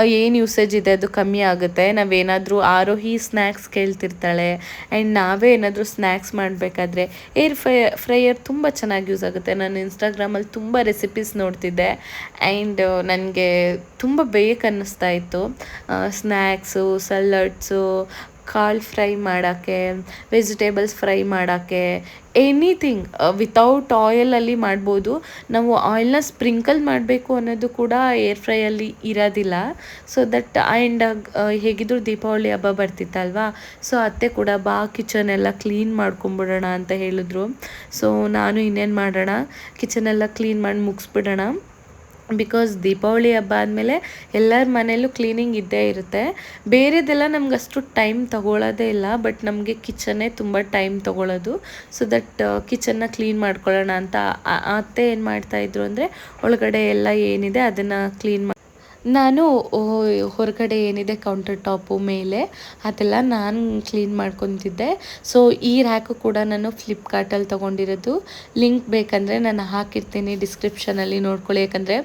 ಏನು ಯೂಸೇಜ್ ಇದೆ? ಅದು ಕಮ್ಮಿ ಆಗುತ್ತೆ. ನಾವೇನಾದರೂ ಆರೋಹಿ ಸ್ನ್ಯಾಕ್ಸ್ ಕೇಳ್ತಿರ್ತಾಳೆ. ಆ್ಯಂಡ್ ನಾವೇ ಏನಾದರೂ ಸ್ನ್ಯಾಕ್ಸ್ ಮಾಡಬೇಕಾದ್ರೆ ಏರ್ ಫ್ರೈ ಫ್ರೈಯರ್ ತುಂಬ ಚೆನ್ನಾಗಿ ಯೂಸ್ ಆಗುತ್ತೆ. ನಾನು ಇನ್ಸ್ಟಾಗ್ರಾಮಲ್ಲಿ ತುಂಬ ರೆಸಿಪೀಸ್ ನೋಡ್ತಿದ್ದೆ. ಆ್ಯಂಡ್ ನನಗೆ ತುಂಬ ಬೇಕನ್ನಿಸ್ತಾ ಇತ್ತು. ಸ್ನ್ಯಾಕ್ಸು ಸಲ್ಲಡ್ಸು ಕಾಳು ಫ್ರೈ ಮಾಡೋಕ್ಕೆ ವೆಜಿಟೇಬಲ್ಸ್ ಫ್ರೈ ಮಾಡೋಕ್ಕೆ ಎನಿಥಿಂಗ್ ವಿತೌಟ್ ಆಯಿಲಲ್ಲಿ ಮಾಡ್ಬೋದು. ನಾವು ಆಯಿಲ್ನ ಸ್ಪ್ರಿಂಕಲ್ ಮಾಡಬೇಕು ಅನ್ನೋದು ಕೂಡ ಏರ್ ಫ್ರೈಯಲ್ಲಿ ಇರೋದಿಲ್ಲ. ಸೊ ದಟ್, ಆ್ಯಂಡ್ ಹೇಗಿದ್ರು ದೀಪಾವಳಿ ಹಬ್ಬ ಬರ್ತಿತ್ತಲ್ವಾ? ಸೊ ಅತ್ತೆ ಕೂಡ, ಬಾ, ಕಿಚನ್ ಎಲ್ಲ ಕ್ಲೀನ್ ಮಾಡ್ಕೊಂಬಿಡೋಣ ಅಂತ ಹೇಳಿದ್ರು. ಸೊ ನಾನು ಇನ್ನೇನು ಮಾಡೋಣ? ಕಿಚನ್ ಎಲ್ಲ ಕ್ಲೀನ್ ಮಾಡಿ ಮುಗಿಸ್ಬಿಡೋಣ. ಬಿಕಾಸ್ ದೀಪಾವಳಿ ಹಬ್ಬ ಆದಮೇಲೆ ಎಲ್ಲರ ಮನೆಯಲ್ಲೂ ಕ್ಲೀನಿಂಗ್ ಇದ್ದೇ ಇರುತ್ತೆ. ಬೇರೆದೆಲ್ಲ ನಮ್ಗೆ ಅಷ್ಟು ಟೈಮ್ ತಗೊಳ್ಳೋದೇ ಇಲ್ಲ ಬಟ್ ನಮಗೆ ಕಿಚನ್ನೇ ತುಂಬ ಟೈಮ್ ತೊಗೊಳ್ಳೋದು ಸೊ ದಟ್ ಕಿಚನ್ನ ಕ್ಲೀನ್ ಮಾಡ್ಕೊಳ್ಳೋಣ ಅಂತ ಅತ್ತೆ ಏನು ಮಾಡ್ತಾಯಿದ್ರು ಅಂದರೆ, ಒಳಗಡೆ ಎಲ್ಲ ಏನಿದೆ ಅದನ್ನು ಕ್ಲೀನ್ ನಾನು ಹೊರಗಡೆ ಏನಿದೆ ಕೌಂಟರ್ ಟಾಪು ಮೇಲೆ, ಅದೆಲ್ಲ ನಾನು ಕ್ಲೀನ್ ಮಾಡ್ಕೊತಿದ್ದೆ. ಸೊ ಈ ರ್ಯಾಕು ಕೂಡ ನಾನು ಫ್ಲಿಪ್ಕಾರ್ಟಲ್ಲಿ ತೊಗೊಂಡಿರೋದು. ಲಿಂಕ್ ಬೇಕಂದರೆ ನಾನು ಹಾಕಿರ್ತೀನಿ ಡಿಸ್ಕ್ರಿಪ್ಷನಲ್ಲಿ ನೋಡ್ಕೊಳ್ಳಿ. ಯಾಕಂದರೆ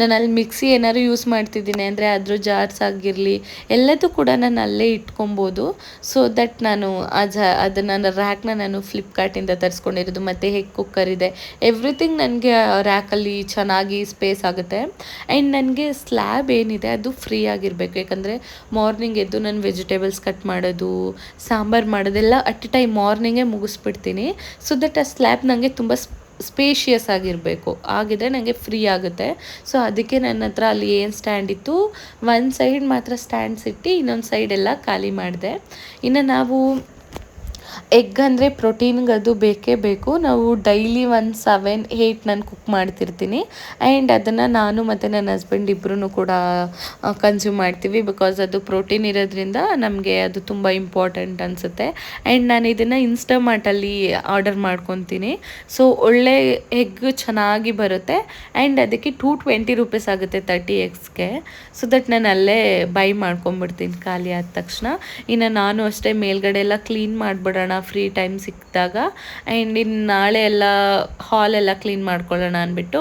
ನಾನು ಅಲ್ಲಿ ಮಿಕ್ಸಿ ಏನಾದ್ರು ಯೂಸ್ ಮಾಡ್ತಿದ್ದೀನಿ ಅಂದರೆ ಅದ್ರ ಜಾರ್ಸ್ ಆಗಿರಲಿ, ಎಲ್ಲದೂ ಕೂಡ ನಾನು ಅಲ್ಲೇ ಇಟ್ಕೊಬೋದು. ಸೊ ದಟ್ ನಾನು ಆ ಜ ಅದನ್ನು ರ್ಯಾಕ್ನ ನಾನು ಫ್ಲಿಪ್ಕಾರ್ಟಿಂದ ತರಿಸ್ಕೊಂಡಿರೋದು. ಮತ್ತು ಹೇಗೆ ಕುಕ್ಕರ್ ಇದೆ. ಎವ್ರಿಥಿಂಗ್ ನನಗೆ ರ್ಯಾಕಲ್ಲಿ ಚೆನ್ನಾಗಿ ಸ್ಪೇಸ್ ಆಗುತ್ತೆ. ಆ್ಯಂಡ್ ನನಗೆ ಸ್ಲ್ಯಾಬ್ ಏನಿದೆ ಅದು ಫ್ರೀ ಆಗಿರಬೇಕು. ಯಾಕಂದರೆ ಮಾರ್ನಿಂಗ್ ಎದ್ದು ನಾನು ವೆಜಿಟೇಬಲ್ಸ್ ಕಟ್ ಮಾಡೋದು, ಸಾಂಬಾರು ಮಾಡೋದೆಲ್ಲ ಅಟ್ ಎ ಟೈಮ್ ಮಾರ್ನಿಂಗೇ ಮುಗಿಸ್ಬಿಡ್ತೀನಿ. ಸೊ ದಟ್ ಆ ಸ್ಲ್ಯಾಬ್ ನನಗೆ ತುಂಬ ಸ್ಪೇಷಿಯಸ್ ಆಗಿರಬೇಕು. ಆಗಿದ್ರೆ ನನಗೆ ಫ್ರೀ ಆಗುತ್ತೆ. ಸೊ ಅದಕ್ಕೆ ನನ್ನ ಹತ್ರ ಅಲ್ಲಿ ಏನು ಸ್ಟ್ಯಾಂಡ್ ಇತ್ತು, ಒಂದು ಸೈಡ್ ಮಾತ್ರ ಸ್ಟ್ಯಾಂಡ್ಸ್ ಇಟ್ಟು ಇನ್ನೊಂದು ಸೈಡೆಲ್ಲ ಖಾಲಿ ಮಾಡಿದೆ. ಇನ್ನು ನಾವು ಎಗ್ ಅಂದರೆ ಪ್ರೋಟೀನ್ಗೆ ಅದು ಬೇಕೇ ಬೇಕು. ನಾವು ಡೈಲಿ ಒಂದು ಸೆವೆನ್ ಏಯ್ಟ್ ನಾನು ಕುಕ್ ಮಾಡ್ತಿರ್ತೀನಿ. ಆ್ಯಂಡ್ ಅದನ್ನು ನಾನು ಮತ್ತು ನನ್ನ ಹಸ್ಬೆಂಡ್ ಇಬ್ಬರೂ ಕೂಡ ಕನ್ಸ್ಯೂಮ್ ಮಾಡ್ತೀವಿ. ಬಿಕಾಸ್ ಅದು ಪ್ರೋಟೀನ್ ಇರೋದ್ರಿಂದ ನಮಗೆ ಅದು ತುಂಬ ಇಂಪಾರ್ಟೆಂಟ್ ಅನಿಸುತ್ತೆ. ಆ್ಯಂಡ್ ನಾನು ಇದನ್ನು ಇನ್ಸ್ಟಮಾರ್ಟಲ್ಲಿ ಆರ್ಡರ್ ಮಾಡ್ಕೊತೀನಿ. ಸೊ ಒಳ್ಳೆ ಎಗ್ ಚೆನ್ನಾಗಿ ಬರುತ್ತೆ. ಆ್ಯಂಡ್ ಅದಕ್ಕೆ ಟೂ ಟ್ವೆಂಟಿ ರುಪೀಸ್ ಆಗುತ್ತೆ ತರ್ಟಿ ಎಗ್ಸ್ಗೆ ಸೊ ದಟ್ ನಾನು ಅಲ್ಲೇ ಬೈ ಮಾಡ್ಕೊಂಬಿಡ್ತೀನಿ ಖಾಲಿ ಆದ ತಕ್ಷಣ. ಇನ್ನು ನಾನು ಅಷ್ಟೇ ಮೇಲ್ಗಡೆ ಎಲ್ಲ ಕ್ಲೀನ್ ಮಾಡಿಬಿಡೋಣ ಫ್ರೀ ಟೈಮ್ ಸಿಕ್ಕಿದಾಗ. ಆ್ಯಂಡ್ ಇನ್ನು ನಾಳೆ ಎಲ್ಲ ಹಾಲ್ ಎಲ್ಲ ಕ್ಲೀನ್ ಮಾಡ್ಕೊಳ್ಳೋಣ ಅಂದ್ಬಿಟ್ಟು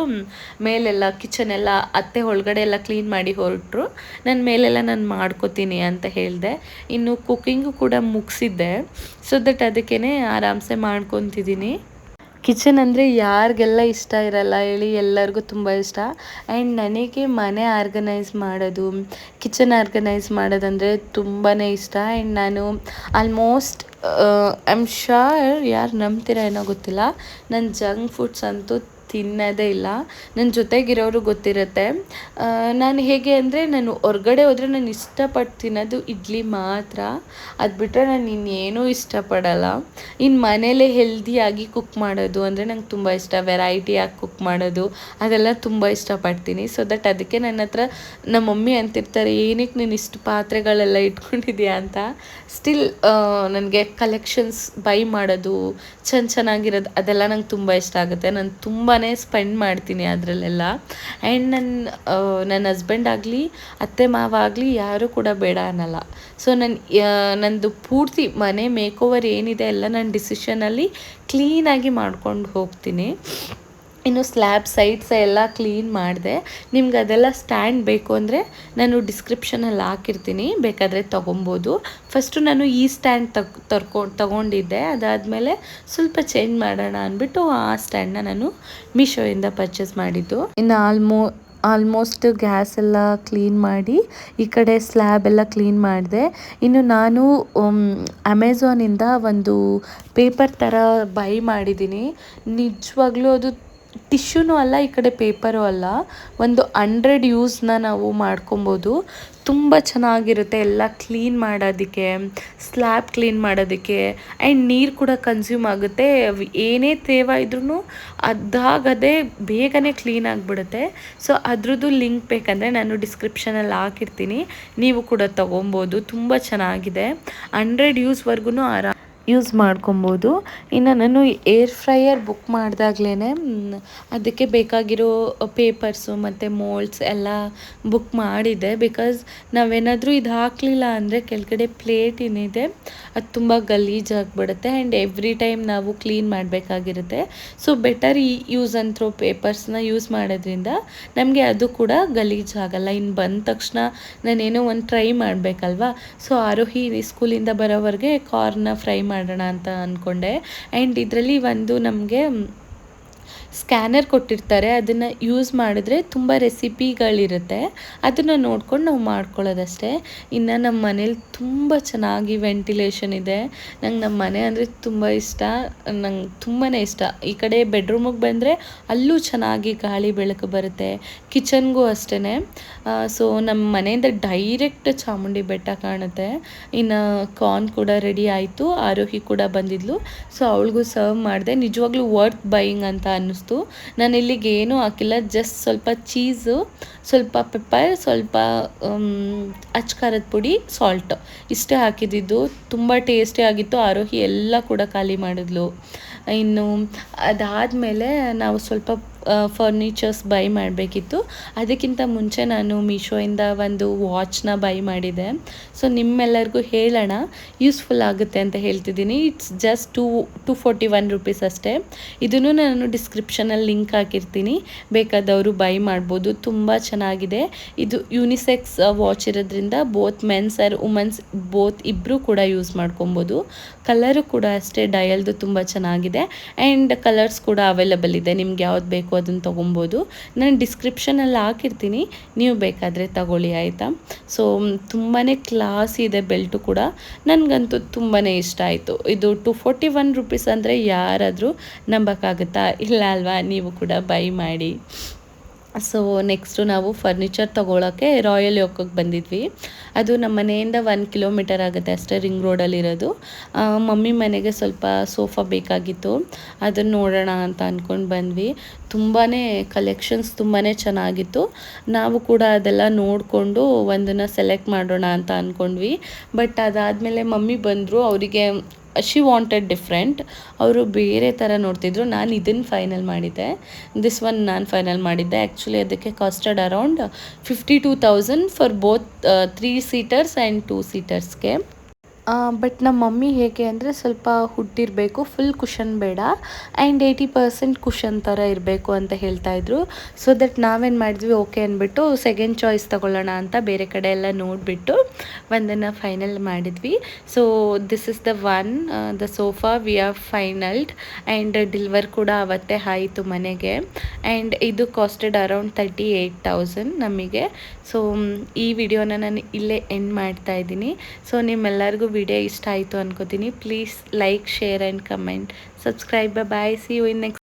ಮೇಲೆಲ್ಲ ಕಿಚನ್ ಎಲ್ಲ, ಅತ್ತೆ ಒಳಗಡೆ ಎಲ್ಲ ಕ್ಲೀನ್ ಮಾಡಿ ಹೊರಟರು. ನಾನು ಮೇಲೆಲ್ಲ ನಾನು ಮಾಡ್ಕೋತೀನಿ ಅಂತ ಹೇಳಿದೆ. ಇನ್ನು ಕುಕ್ಕಿಂಗು ಕೂಡ ಮುಗಿಸಿದ್ದೆ. ಸೊ ದಟ್ ಅದಕ್ಕೇ ಆರಾಮ್ಸೆ ಮಾಡ್ಕೊತಿದ್ದೀನಿ. ಕಿಚನ್ ಅಂದರೆ ಯಾರಿಗೆಲ್ಲ ಇಷ್ಟ ಇರಲ್ಲ ಹೇಳಿ ಎಲ್ಲರಿಗೂ ತುಂಬ ಇಷ್ಟ. ಆ್ಯಂಡ್ ನನಗೆ ಮನೆ ಆರ್ಗನೈಸ್ ಮಾಡೋದು ಕಿಚನ್ ಆರ್ಗನೈಸ್ ಮಾಡೋದಂದರೆ ತುಂಬಾ ಇಷ್ಟ. ಆ್ಯಂಡ್ ನಾನು ಆಲ್ಮೋಸ್ಟ್ ಐ ಆಮ್ ಶ್ಯೂರ್ ಯಾರು ನಂಬ್ತೀರ ಏನೋ ಗೊತ್ತಿಲ್ಲ. ನನ್ನ ಜಂಕ್ ಫುಡ್ಸ್ ಅಂತೂ ತಿನ್ನೋದೇ ಇಲ್ಲ. ನನ್ನ ಜೊತೆಗಿರೋರು ಗೊತ್ತಿರುತ್ತೆ. ನಾನು ಹೇಗೆ ಅಂದರೆ ನಾನು ಹೊರ್ಗಡೆ ಹೋದರೆ ನಾನು ಇಷ್ಟಪಟ್ಟು ತಿನ್ನೋದು ಇಡ್ಲಿ ಮಾತ್ರ. ಅದು ಬಿಟ್ಟರೆ ನಾನು ಇನ್ನೇನೂ ಇಷ್ಟಪಡಲ್ಲ. ಇನ್ನು ಮನೇಲೇ ಹೆಲ್ದಿಯಾಗಿ ಕುಕ್ ಮಾಡೋದು ಅಂದರೆ ನಂಗೆ ತುಂಬ ಇಷ್ಟ. ವೆರೈಟಿಯಾಗಿ ಕುಕ್ ಮಾಡೋದು, ಅದೆಲ್ಲ ತುಂಬ ಇಷ್ಟಪಡ್ತೀನಿ. ಸೊ ದಟ್ ಅದಕ್ಕೆ ನನ್ನ ಹತ್ರ ನಮ್ಮ ಮಮ್ಮಿ ಅಂತಿರ್ತಾರೆ ಏನಕ್ಕೆ ನೀನು ಇಷ್ಟು ಪಾತ್ರೆಗಳೆಲ್ಲ ಇಟ್ಕೊಂಡಿದ್ಯಾ? ಅಂತ. ಸ್ಟಿಲ್ ನನಗೆ ಕಲೆಕ್ಷನ್ಸ್ ಬೈ ಮಾಡೋದು ಚೆನ್ನ ಚೆನ್ನಾಗಿರೋದು ಅದೆಲ್ಲ ನಂಗೆ ತುಂಬ ಇಷ್ಟ ಆಗುತ್ತೆ. ನಾನು ತುಂಬಾ ಸ್ಪೆಂಡ್ ಮಾಡ್ತೀನಿ ಅದರಲ್ಲೆಲ್ಲ. ಆ್ಯಂಡ್ ನನ್ನ ನನ್ನ ಹಸ್ಬೆಂಡ್ ಆಗಲಿ, ಅತ್ತೆ ಮಾವ ಆಗಲಿ ಯಾರೂ ಕೂಡ ಬೇಡ ಅನ್ನಲ್ಲ. ಸೊ ನನ್ನ ನಂದು ಪೂರ್ತಿ ಮನೆ ಮೇಕ್ ಓವರ್ ಏನಿದೆ ಎಲ್ಲ ನನ್ನ ಡಿಸಿಷನಲ್ಲಿ ಕ್ಲೀನಾಗಿ ಮಾಡ್ಕೊಂಡು ಹೋಗ್ತೀನಿ. ಇನ್ನು ಸ್ಲ್ಯಾಬ್ ಸೈಡ್ಸ ಎಲ್ಲ ಕ್ಲೀನ್ ಮಾಡಿದೆ. ನಿಮ್ಗೆ ಅದೆಲ್ಲ ಸ್ಟ್ಯಾಂಡ್ ಬೇಕು ಅಂದರೆ ನಾನು ಡಿಸ್ಕ್ರಿಪ್ಷನಲ್ಲಿ ಹಾಕಿರ್ತೀನಿ, ಬೇಕಾದರೆ ತೊಗೊಬೋದು. ಫಸ್ಟು ನಾನು ಈ ಸ್ಟ್ಯಾಂಡ್ ತಕ್ ತರ್ಕೊಂಡು ತೊಗೊಂಡಿದ್ದೆ. ಅದಾದಮೇಲೆ ಸ್ವಲ್ಪ ಚೇಂಜ್ ಮಾಡೋಣ ಅಂದ್ಬಿಟ್ಟು ಆ ಸ್ಟ್ಯಾಂಡನ್ನ ನಾನು ಮೀಶೋಯಿಂದ ಪರ್ಚೇಸ್ ಮಾಡಿದ್ದು. ಇನ್ನು ಆಲ್ಮೋ ಆಲ್ಮೋಸ್ಟ್ ಗ್ಯಾಸ್ ಎಲ್ಲ ಕ್ಲೀನ್ ಮಾಡಿ ಈ ಕಡೆ ಸ್ಲ್ಯಾಬ್ ಎಲ್ಲ ಕ್ಲೀನ್ ಮಾಡಿದೆ. ಇನ್ನು ನಾನು ಅಮೆಝಾನಿಂದ ಒಂದು ಪೇಪರ್ ಥರ ಬೈ ಮಾಡಿದ್ದೀನಿ. ನಿಜವಾಗ್ಲೂ ಅದು ಟಿಶ್ಯೂನೂ ಅಲ್ಲ, ಈ ಕಡೆ ಪೇಪರು ಅಲ್ಲ. ಒಂದು ಹಂಡ್ರೆಡ್ ಯೂಸ್ನ ನಾವು ಮಾಡ್ಕೊಬೋದು. ತುಂಬ ಚೆನ್ನಾಗಿರುತ್ತೆ ಎಲ್ಲ ಕ್ಲೀನ್ ಮಾಡೋದಕ್ಕೆ, ಸ್ಲ್ಯಾಬ್ ಕ್ಲೀನ್ ಮಾಡೋದಕ್ಕೆ. ಆ್ಯಂಡ್ ನೀರು ಕೂಡ ಕನ್ಸ್ಯೂಮ್ ಆಗುತ್ತೆ. ಏನೇ ತೇವ ಇದ್ರೂ ಅದಾಗದೇ ಬೇಗನೆ ಕ್ಲೀನ್ ಆಗಿಬಿಡುತ್ತೆ. ಸೊ ಅದ್ರದ್ದು ಲಿಂಕ್ ಬೇಕಂದರೆ ನಾನು ಡಿಸ್ಕ್ರಿಪ್ಷನಲ್ಲಿ ಹಾಕಿರ್ತೀನಿ. ನೀವು ಕೂಡ ತೊಗೊಬೋದು. ತುಂಬ ಚೆನ್ನಾಗಿದೆ. ಹಂಡ್ರೆಡ್ ಯೂಸ್ವರೆಗೂ ಆರಾಮ. ಯೂಸ್ ಮಾಡ್ಕೊಬೋದು. ಇನ್ನು ನಾನು ಏರ್ ಫ್ರೈಯರ್ ಬುಕ್ ಮಾಡಿದಾಗ್ಲೇ ಅದಕ್ಕೆ ಬೇಕಾಗಿರೋ ಪೇಪರ್ಸು ಮತ್ತು ಮೋಲ್ಡ್ಸ್ ಎಲ್ಲ ಬುಕ್ ಮಾಡಿದ್ದೆ ಬಿಕಾಸ್ ನಾವೇನಾದರೂ ಇದು ಹಾಕಲಿಲ್ಲ ಅಂದರೆ ಕೆಳಗಡೆ ಪ್ಲೇಟ್ ಏನಿದೆ, ಅದು ತುಂಬ ಗಲೀಜಾಗಿಬಿಡುತ್ತೆ ಆ್ಯಂಡ್ ಎವ್ರಿ ಟೈಮ್ ನಾವು ಕ್ಲೀನ್ ಮಾಡಬೇಕಾಗಿರುತ್ತೆ. ಸೊ ಬೆಟರ್ ಈ ಯೂಸ್ ಆ್ಯಂಡ್ ಥ್ರೋ ಪೇಪರ್ಸ್ನ ಯೂಸ್ ಮಾಡೋದ್ರಿಂದ ನಮಗೆ ಅದು ಕೂಡ ಗಲೀಜಾಗಲ್ಲ ಇನ್ನು ಬಂದ ತಕ್ಷಣ ನಾನೇನೋ ಒಂದು ಟ್ರೈ ಮಾಡಬೇಕಲ್ವಾ? ಸೊ ಆರೋಹಿ ಸ್ಕೂಲಿಂದ ಬರೋವರೆಗೆ ಕಾರ್ನ ಫ್ರೈ ಮಾಡೋಣ ಅಂತ ಅಂದ್ಕೊಂಡೆ ಆ್ಯಂಡ್ ಇದರಲ್ಲಿ ಒಂದು ನಮಗೆ ಸ್ಕ್ಯಾನರ್ ಕೊಟ್ಟಿರ್ತಾರೆ, ಅದನ್ನು ಯೂಸ್ ಮಾಡಿದ್ರೆ ತುಂಬ ರೆಸಿಪಿಗಳಿರುತ್ತೆ. ಅದನ್ನು ನೋಡ್ಕೊಂಡು ನಾವು ಮಾಡ್ಕೊಳ್ಳೋದಷ್ಟೇ. ಇನ್ನು ನಮ್ಮ ಮನೇಲಿ ತುಂಬ ಚೆನ್ನಾಗಿ ವೆಂಟಿಲೇಷನ್ ಇದೆ. ನಂಗೆ ನಮ್ಮ ಮನೆ ಅಂದರೆ ತುಂಬ ಇಷ್ಟ. ನಂಗೆ ತುಂಬಾ ಇಷ್ಟ. ಈ ಕಡೆ ಬೆಡ್ರೂಮಿಗೆ ಬಂದರೆ ಅಲ್ಲೂ ಚೆನ್ನಾಗಿ ಗಾಳಿ ಬೆಳಕು ಬರುತ್ತೆ. ಕಿಚನ್ಗೂ ಅಷ್ಟೇ ಸೊ ನಮ್ಮ ಮನೆಯಿಂದ ಡೈರೆಕ್ಟ್ ಚಾಮುಂಡಿ ಬೆಟ್ಟ ಕಾಣುತ್ತೆ. ಇನ್ನು ಕಾರ್ನ್ ಕೂಡ ರೆಡಿ ಆಯಿತು. ಆರೋಹಿ ಕೂಡ ಬಂದಿದ್ಲು. ಸೊ ಅವಳಿಗೂ ಸರ್ವ್ ಮಾಡಿದೆ. ನಿಜವಾಗ್ಲೂ ವರ್ತ್ ಬೈಯಿಂಗ್ ಅಂತ ಅನ್ನಿಸ್ತು. ನಾನು ಇಲ್ಲಿಗೆ ಏನೂ ಹಾಕಿಲ್ಲ ಜಸ್ಟ್ ಸ್ವಲ್ಪ ಚೀಸು ಸ್ವಲ್ಪ ಪೆಪ್ಪರ್ ಸ್ವಲ್ಪ ಅಚ್ಕಾರದ ಪುಡಿ ಸಾಲ್ಟ್ ಇಷ್ಟೇ ಹಾಕಿದ್ದಿದ್ದು. ತುಂಬ ಟೇಸ್ಟಿ ಆಗಿತ್ತು. ಆರೋಹಿ ಎಲ್ಲ ಕೂಡ ಖಾಲಿ ಮಾಡಿದ್ಲು. ಇನ್ನು ಅದಾದಮೇಲೆ ನಾವು ಸ್ವಲ್ಪ ಫರ್ನಿಚರ್ಸ್ ಬೈ ಮಾಡಬೇಕಿತ್ತು. ಅದಕ್ಕಿಂತ ಮುಂಚೆ ನಾನು ಮೀಶೋಯಿಂದ ಒಂದು ವಾಚ್ನ ಬೈ ಮಾಡಿದೆ. ಸೊ ನಿಮ್ಮೆಲ್ಲರಿಗೂ ಹೇಳೋಣ ಯೂಸ್ಫುಲ್ ಆಗುತ್ತೆ ಅಂತ ಹೇಳ್ತಿದ್ದೀನಿ. It's just two two forty one rupees ಅಷ್ಟೇ. ಇದನ್ನು ನಾನು ಡಿಸ್ಕ್ರಿಪ್ಷನಲ್ಲಿ ಲಿಂಕ್ ಹಾಕಿರ್ತೀನಿ. ಬೇಕಾದವರು ಬೈ ಮಾಡ್ಬೋದು. ತುಂಬ ಚೆನ್ನಾಗಿದೆ. ಇದು ಯೂನಿಸೆಕ್ಸ್ ವಾಚ್ ಇರೋದ್ರಿಂದ both men's or women's both ಇಬ್ಬರೂ ಕೂಡ ಯೂಸ್ ಮಾಡ್ಕೊಬೋದು. ಕಲರು ಕೂಡ ಅಷ್ಟೇ ಡಯಲ್ದು ತುಂಬ ಚೆನ್ನಾಗಿದೆ. ಆ್ಯಂಡ್ ಕಲರ್ಸ್ ಕೂಡ ಅವೈಲಬಲ್ ಇದೆ. ನಿಮ್ಗೆ ಯಾವ್ದು ಬೇಕು ಅದನ್ನು ತೊಗೊಬೋದು. ನಾನು ಡಿಸ್ಕ್ರಿಪ್ಷನಲ್ಲಿ ಹಾಕಿರ್ತೀನಿ. ನೀವು ಬೇಕಾದರೆ ತಗೊಳ್ಳಿ, ಆಯಿತಾ? ಸೊ ತುಂಬಾ ಕ್ಲಾಸ್ ಇದೆ ಬೆಲ್ಟು ಕೂಡ. ನನಗಂತೂ ತುಂಬಾ ಇಷ್ಟ ಆಯಿತು. ಇದು ಟು ಫೋರ್ಟಿ ಒನ್ ರುಪೀಸ್ ಅಂದರೆ ಯಾರಾದರೂ ನಂಬೋಕ್ಕಾಗುತ್ತಾ? ಇಲ್ಲ ಅಲ್ವಾ? ನೀವು ಕೂಡ ಬೈ ಮಾಡಿ. ಸೊ ನೆಕ್ಸ್ಟು ನಾವು ಫರ್ನಿಚರ್ ತೊಗೊಳಕ್ಕೆ ರಾಯಲ್ ಯೋಕಕ್ಕೆ ಬಂದಿದ್ವಿ. ಅದು ನಮ್ಮ ಮನೆಯಿಂದ ಒನ್ ಕಿಲೋಮೀಟರ್ ಆಗುತ್ತೆ ಅಷ್ಟೇ ರಿಂಗ್ ರೋಡಲ್ಲಿರೋದು ಮಮ್ಮಿ ಮನೆಗೆ ಸ್ವಲ್ಪ ಸೋಫಾ ಬೇಕಾಗಿತ್ತು. ಅದನ್ನು ನೋಡೋಣ ಅಂತ ಅಂದ್ಕೊಂಡು ಬಂದ್ವಿ. ತುಂಬಾ ಕಲೆಕ್ಷನ್ಸ್ ತುಂಬಾ ಚೆನ್ನಾಗಿತ್ತು. ನಾವು ಕೂಡ ಅದೆಲ್ಲ ನೋಡಿಕೊಂಡು ಒಂದನ್ನು ಸೆಲೆಕ್ಟ್ ಮಾಡೋಣ ಅಂತ ಅಂದ್ಕೊಂಡ್ವಿ ಬಟ್ ಅದಾದಮೇಲೆ ಮಮ್ಮಿ ಬಂದರು, ಅವರಿಗೆ ಶಿ ವಾಂಟೆಡ್ ಡಿಫ್ರೆಂಟ್ ಅವರು ಬೇರೆ ಥರ ನೋಡ್ತಿದ್ರು. ನಾನು ಇದನ್ನು ಫೈನಲ್ ಮಾಡಿದ್ದೆ. ದಿಸ್ ಒನ್ ನಾನು ಫೈನಲ್ ಮಾಡಿದ್ದೆ. ಆ್ಯಕ್ಚುಲಿ ಅದಕ್ಕೆ costed around fifty two thousand for both three seaters and two ಸೀಟರ್ಸ್ಗೆ but ನಮ್ಮ ಮಮ್ಮಿ ಹೇಗೆ ಅಂದರೆ ಸ್ವಲ್ಪ ಹುಟ್ಟಿರಬೇಕು ಫುಲ್ ಕುಷನ್ ಬೇಡ ಆ್ಯಂಡ್ ಏಯ್ಟಿ ಪರ್ಸೆಂಟ್ ಕುಷನ್ ಥರ ಇರಬೇಕು ಅಂತ ಹೇಳ್ತಾ ಇದ್ರು. ಸೊ ದಟ್ ನಾವೇನು ಮಾಡಿದ್ವಿ ಓಕೆ ಅಂದ್ಬಿಟ್ಟು ಸೆಕೆಂಡ್ ಚಾಯ್ಸ್ ತಗೊಳ್ಳೋಣ ಅಂತ ಬೇರೆ ಕಡೆ ಎಲ್ಲ ನೋಡಿಬಿಟ್ಟು ಒಂದನ್ನು ಫೈನಲ್ ಮಾಡಿದ್ವಿ. So this is the one the sofa we are finalled and deliver ಕೂಡ ಅವತ್ತೇ ಆಯಿತು ಮನೆಗೆ. ಆ್ಯಂಡ್ ಇದು costed around thirty eight thousand ನಮಗೆ. ಸೊ ಈ ವಿಡಿಯೋನ ನಾನು ಇಲ್ಲೇ ಎಂಡ್ ಮಾಡ್ತಾ ಇದ್ದೀನಿ. ಸೊ ನಿಮ್ಮೆಲ್ಲರಿಗೂ ವಿಡಿಯೋ ಇಷ್ಟ ಆಯಿತು ಅನ್ಕೋತೀನಿ. Please like share and comment subscribe bye see you in next